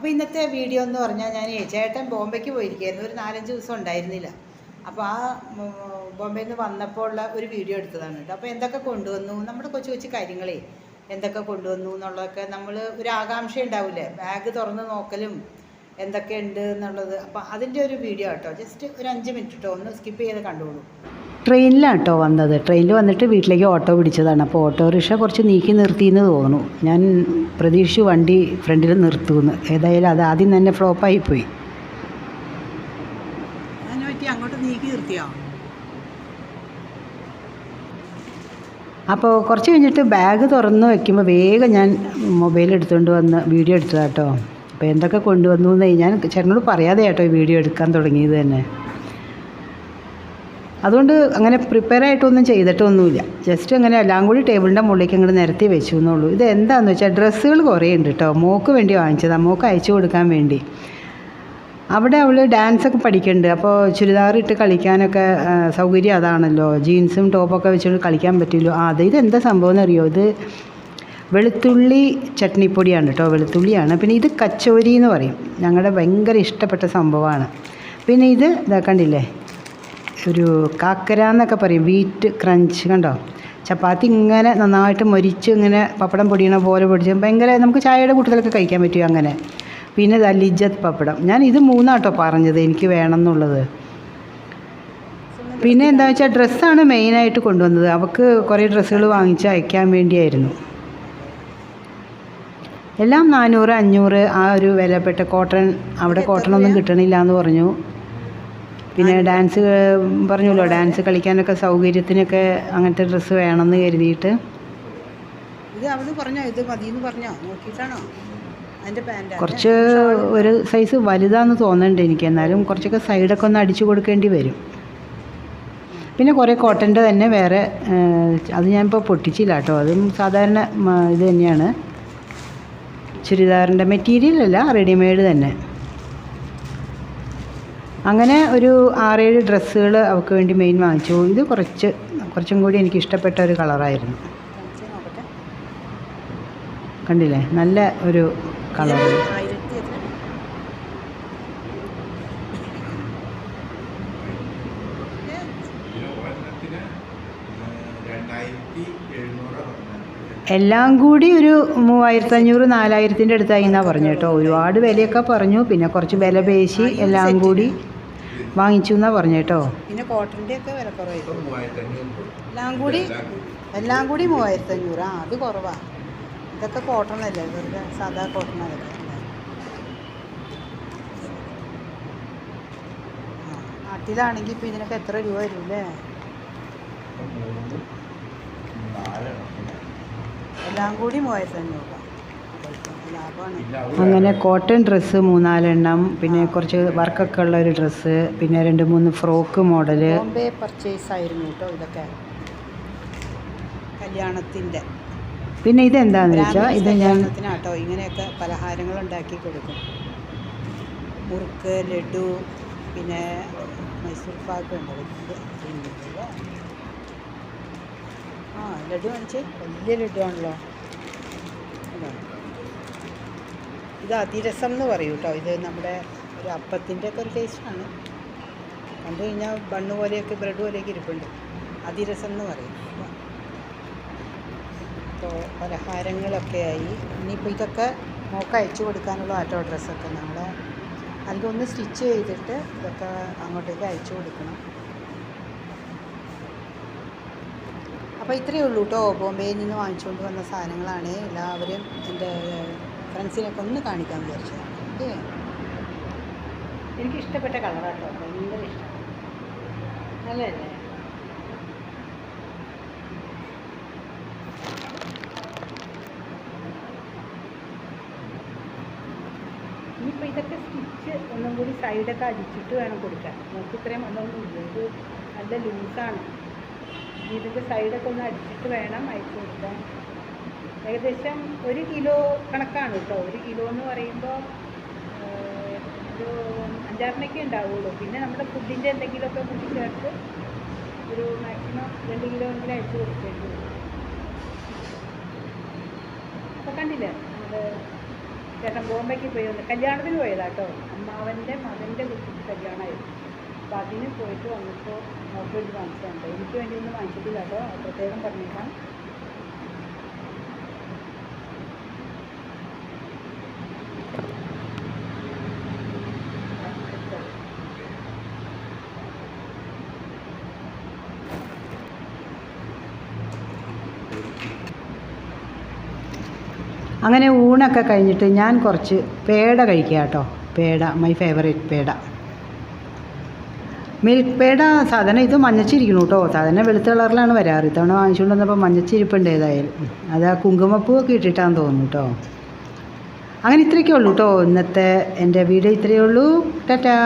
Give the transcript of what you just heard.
അപ്പോൾ ഇന്നത്തെ വീഡിയോ എന്ന് പറഞ്ഞാൽ ഞാൻ ചേട്ടൻ ബോംബെക്ക് പോയിരിക്കുകയായിരുന്നു. ഒരു നാലഞ്ച് ദിവസം ഉണ്ടായിരുന്നില്ല. അപ്പോൾ ആ ബോംബെയിൽ നിന്ന് വന്നപ്പോൾ ഉള്ള ഒരു വീഡിയോ എടുത്തതാണ് കേട്ടോ. അപ്പോൾ എന്തൊക്കെ കൊണ്ടുവന്നു? നമ്മുടെ കൊച്ചു കൊച്ചു കാര്യങ്ങളെ എന്തൊക്കെ കൊണ്ടുവന്നു എന്നുള്ളതൊക്കെ നമ്മൾ ഒരു ആകാംക്ഷ ഉണ്ടാവില്ലേ? ബാഗ് തുറന്ന് നോക്കലും എന്തൊക്കെ ഉണ്ട് എന്നുള്ളത്. അപ്പോൾ അതിന്റെ ഒരു വീഡിയോ കേട്ടോ ജസ്റ്റ് ഒരു അഞ്ച് മിനിറ്റ് കേട്ടോ ഒന്ന് സ്കിപ്പ് ചെയ്ത് കണ്ടോളൂ. ട്രെയിനിലാണ് കേട്ടോ വന്നത്. ട്രെയിനിൽ വന്നിട്ട് വീട്ടിലേക്ക് ഓട്ടോ പിടിച്ചതാണ്. അപ്പോൾ ഓട്ടോറിക്ഷ കുറച്ച് നീക്കി നിർത്തിയെന്ന് തോന്നുന്നു. ഞാൻ പ്രതീക്ഷിച്ചു വണ്ടി ഫ്രണ്ടിൽ നിർത്തുമെന്ന്. ഏതായാലും അത് ആദ്യം തന്നെ ഫ്ലോപ്പായി പോയി അങ്ങോട്ട് നീക്കി നിർത്തിയോ? അപ്പോൾ കുറച്ച് കഴിഞ്ഞിട്ട് ബാഗ് തുറന്ന് വയ്ക്കുമ്പോൾ വേഗം ഞാൻ മൊബൈൽ എടുത്തുകൊണ്ട് വന്ന് വീഡിയോ എടുത്തതാട്ടോ. അപ്പോൾ എന്തൊക്കെ കൊണ്ടുവന്നു എന്ന് ഞാൻ ചേട്ടനോട് പറയാതെ കേട്ടോ ഈ വീഡിയോ എടുക്കാൻ തുടങ്ങിയത് തന്നെ. അതുകൊണ്ട് അങ്ങനെ പ്രിപ്പയർ ആയിട്ടൊന്നും ചെയ്തിട്ടൊന്നുമില്ല. ജസ്റ്റ് അങ്ങനെ എല്ലാം കൂടി ടേബിളിന്റെ മുകളിലേക്ക് അങ്ങോട്ട് നിരത്തി വെച്ചു എന്നുള്ളൂ. ഇത് എന്താണെന്ന് വെച്ചാൽ ഡ്രസ്സുകൾ കുറേ ഉണ്ട് കേട്ടോ മോക്ക് വേണ്ടി വാങ്ങിച്ചതാണ് മോക്ക് അയച്ചു കൊടുക്കാൻ വേണ്ടി. അവിടെ അവൾ ഡാൻസൊക്കെ പഠിക്കുന്നുണ്ട് അപ്പോൾ ചുരിദാർ ഇട്ട് കളിക്കാനൊക്കെ സൗകര്യം അതാണല്ലോ. ജീൻസും ടോപ്പൊക്കെ വെച്ചുകൊണ്ട് കളിക്കാൻ പറ്റുമല്ലോ അത് എന്താ സംഭവം എന്നറിയോ? ഇത് വെളുത്തുള്ളി ചട്നിപ്പൊടിയാണ് കേട്ടോ വെളുത്തുള്ളിയാണ്. പിന്നെ ഇത് കച്ചോരി എന്ന് പറയും. ഞങ്ങളുടെ ഭയങ്കര ഇഷ്ടപ്പെട്ട സംഭവമാണ് പിന്നെ ഇത് ഇതാ കണ്ടില്ലേ? ഒരു കാക്കര എന്നൊക്കെ പറയും. വീറ്റ് ക്രഞ്ച് കണ്ടോ? ചപ്പാത്തി ഇങ്ങനെ നന്നായിട്ട് മൊരിച്ച് ഇങ്ങനെ പപ്പടം പൊടിയണ പോലെ പൊടിച്ച് ഭയങ്കര നമുക്ക് ചായയുടെ കൂട്ടത്തിലൊക്കെ കഴിക്കാൻ പറ്റും അങ്ങനെ. പിന്നെ ഇതാ ലിജത്ത് പപ്പടം. ഞാൻ ഇത് മൂന്നാട്ടോ പറഞ്ഞത് എനിക്ക് വേണം എന്നുള്ളത് പിന്നെ എന്താ വെച്ചാൽ ഡ്രസ്സാണ് മെയിനായിട്ട് കൊണ്ടുവന്നത്. അവൾക്ക് കുറേ ഡ്രസ്സുകൾ വാങ്ങിച്ച് അയക്കാൻ വേണ്ടിയായിരുന്നു. എല്ലാം നാനൂറ് അഞ്ഞൂറ് ആ ഒരു വിലപ്പെട്ട കോട്ടൺ അവിടെ കോട്ടൺ ഒന്നും കിട്ടണില്ല എന്ന് പറഞ്ഞു. പിന്നെ ഡാൻസ് പറഞ്ഞല്ലോ ഡാൻസ് കളിക്കാനൊക്കെ സൗകര്യത്തിനൊക്കെ അങ്ങനത്തെ ഡ്രസ്സ് വേണമെന്ന് കരുതിയിട്ട്. ഇത് അവൾ പറഞ്ഞോ? ഇത് മതിയെന്ന് പറഞ്ഞോ? നോക്കിയിട്ടാണോ? അതിന്റെ പാന്റ് കുറച്ച് ഒരു സൈസ് വലുതാന്ന് തോന്നുന്നുണ്ട് എനിക്ക്. എന്നാലും കുറച്ചൊക്കെ സൈഡൊക്കെ ഒന്ന് അടിച്ചു കൊടുക്കേണ്ടി വരും. പിന്നെ കുറേ കോട്ടന്റെ തന്നെ വേറെ അത് ഞാനിപ്പോൾ പൊട്ടിച്ചില്ല കേട്ടോ. അതും സാധാരണ ഇത് തന്നെയാണ്. ചുരിദാറിന്റെ മെറ്റീരിയൽ അല്ല റെഡിമെയ്ഡ് തന്നെ. അങ്ങനെ ഒരു ആറേഴ് ഡ്രസ്സുകൾ അവൾക്ക് വേണ്ടി മെയിൻ വാങ്ങിച്ചു. ഇത് കുറച്ച് കുറച്ചും കൂടി എനിക്ക് ഇഷ്ടപ്പെട്ട ഒരു കളറായിരുന്നു. കണ്ടില്ലേ? നല്ല ഒരു കളർ. എല്ലാം കൂടി ഒരു മൂവായിരത്തി അഞ്ഞൂറ് നാലായിരത്തിന്റെ അടുത്തായി എന്നാണ് പറഞ്ഞു കേട്ടോ. ഒരുപാട് വിലയൊക്കെ പറഞ്ഞു. പിന്നെ കുറച്ച് വില പേശി എല്ലാം കൂടി വാങ്ങിച്ചു എന്നാ പറഞ്ഞു കേട്ടോ. പിന്നെ കോട്ടന്റെ ഒക്കെ വില കുറവായിരിക്കും. ഇപ്പം എല്ലാം കൂടി എല്ലാം കൂടി. മൂവായിരത്തി അഞ്ഞൂറ് ആ അത് കുറവാ. ഇതൊക്കെ കോട്ടൺ അല്ലേ വെറുതെ സാധാ കോട്ടൺ അല്ലേ? ആ, നാട്ടിലാണെങ്കിൽ ഇപ്പോൾ ഇതിനൊക്കെ എത്ര രൂപ വരും അല്ലേ? ഇപ്പം എല്ലാം കൂടി മൂവായിരത്തി അഞ്ഞൂറ് രൂപ ലാഭമാണ് പിന്നെ അത് അങ്ങനെ കോട്ടൺ ഡ്രസ്സ് മൂന്നാലെണ്ണം പിന്നെ കുറച്ച് വർക്കൊക്കെ ഉള്ള ഒരു ഡ്രസ്സ് പിന്നെ രണ്ട് മൂന്ന് ഫ്രോക്ക് മോഡൽ. ബോംബെ പർച്ചേസ് ആയിരുന്നു കേട്ടോ ഇതൊക്കെ. കല്യാണത്തിന്റെ. പിന്നെ ഇതെന്താന്ന് വെച്ചാൽ ഇത് ഞാൻ കല്യാണത്തിനാട്ടോ ഇങ്ങനെയൊക്കെ പലഹാരങ്ങൾ ഉണ്ടാക്കി കൊടുക്കും. മുറുക്ക് ലഡു പിന്നെ മൈസൂർ പാക്ക് ഉണ്ട്. ആ ലഡു കാണിച്ചേ വലിയ ലഡു ആണല്ലോ ഇതാ. ഇത് അതിരസം എന്ന് പറയും കേട്ടോ. ഇത് നമ്മുടെ ഒരു അപ്പത്തിന്റെ ഒക്കെ ഒരു ടേസ്റ്റാണ് കണ്ടു കഴിഞ്ഞാൽ ബണ്ണ് പോലെയൊക്കെ ബ്രെഡ് പോലെയൊക്കെ ഇരിപ്പുണ്ട്. അതിരസം എന്ന് പറയും. അപ്പോൾ പലഹാരങ്ങളൊക്കെ ആയി. ഇനിയിപ്പോൾ ഇതൊക്കെ മോക്ക് അയച്ചു കൊടുക്കാനുള്ള ആട്ടോ ഡ്രസ്സൊക്കെ നമ്മളെ ഒന്ന് സ്റ്റിച്ച് ചെയ്തിട്ട് ഇതൊക്കെ അങ്ങോട്ടേക്ക് അയച്ചു കൊടുക്കണം. അപ്പോൾ ഇത്രയേ ഉള്ളൂ കേട്ടോ. ബോംബെയിൽ നിന്ന് വാങ്ങിച്ചുകൊണ്ട് വന്ന സാധനങ്ങളാണ്. എല്ലാവരും എന്റെ ഫ്രണ്ട്സിനൊക്കെ ഒന്ന് കാണിക്കാൻ വിചാരിച്ചതാണ് ഓക്കെ? എനിക്ക് ഇഷ്ടപ്പെട്ട കളറാട്ടോ ഭയങ്കര ഇഷ്ടം. നല്ലതല്ലേ? ഇനിയിപ്പോൾ ഇതൊക്കെ സ്റ്റിച്ച് ഒന്നും കൂടി സൈഡൊക്കെ അടിച്ചിട്ട് വേണം കൊടുക്കാൻ. നമുക്ക് ഇത്രയും ഒന്നും ഇല്ല ഇത് നല്ല ലൂസാണ് ഇതിന്റെ സൈഡൊക്കെ ഒന്ന് അടിച്ചിട്ട് വേണം അയച്ചു കൊടുക്കാൻ. ഏകദേശം ഒരു കിലോ കണക്കാണ് കേട്ടോ. ഒരു കിലോ എന്ന് പറയുമ്പോൾ ഒരു അഞ്ചാറിനൊക്കെ ഉണ്ടാവുള്ളൂ. പിന്നെ നമ്മുടെ ഫുഡിന്റെ എന്തെങ്കിലുമൊക്കെ കൂടി ചേർത്ത് ഒരു മാക്സിമം രണ്ട് കിലോ എങ്കിലും അയച്ചു കൊടുക്കേണ്ടി വരും. അപ്പോൾ കണ്ടില്ലേ? നമ്മുടെ ചേട്ടൻ ബോംബെക്ക് പോയി വന്ന് കല്യാണത്തിന് പോയതാ കേട്ടോ. അമ്മാവന്റെ മകന്റെ കുട്ടിക്ക് കല്യാണമായിരുന്നു. അപ്പം അതിന് പോയിട്ട് വന്നപ്പോൾ വേണ്ടി വാങ്ങിച്ചിട്ടുണ്ട് എനിക്ക് വേണ്ടി ഒന്ന് വാങ്ങിച്ചിട്ടില്ല കേട്ടോ. പ്രത്യേകം പറഞ്ഞേക്കാം. അങ്ങനെ ഊണൊക്കെ കഴിഞ്ഞിട്ട് ഞാൻ കുറച്ച് പേട കഴിക്കുക കേട്ടോ. Peda my favourite peda. Milk peda സാധാരണ ഇത് മഞ്ഞച്ചിരിക്കണം കേട്ടോ. സാധാരണ വെളുത്ത കളറിലാണ് വരാറ്. ഇത്തവണ വാങ്ങിച്ചുകൊണ്ട് വന്നപ്പോൾ മഞ്ഞച്ചിരിപ്പുണ്ട് ഏതായാലും. അത് ആ കുങ്കുമപ്പൂവൊക്കെ ഇട്ടിട്ടാന്ന് തോന്നുന്നു കേട്ടോ. അങ്ങനെ ഇത്രയൊക്കെ ഉള്ളൂ കേട്ടോ. ഇന്നത്തെ എന്റെ വീഡിയോ ഇത്രയേ ഉള്ളൂ. ടാറ്റാ.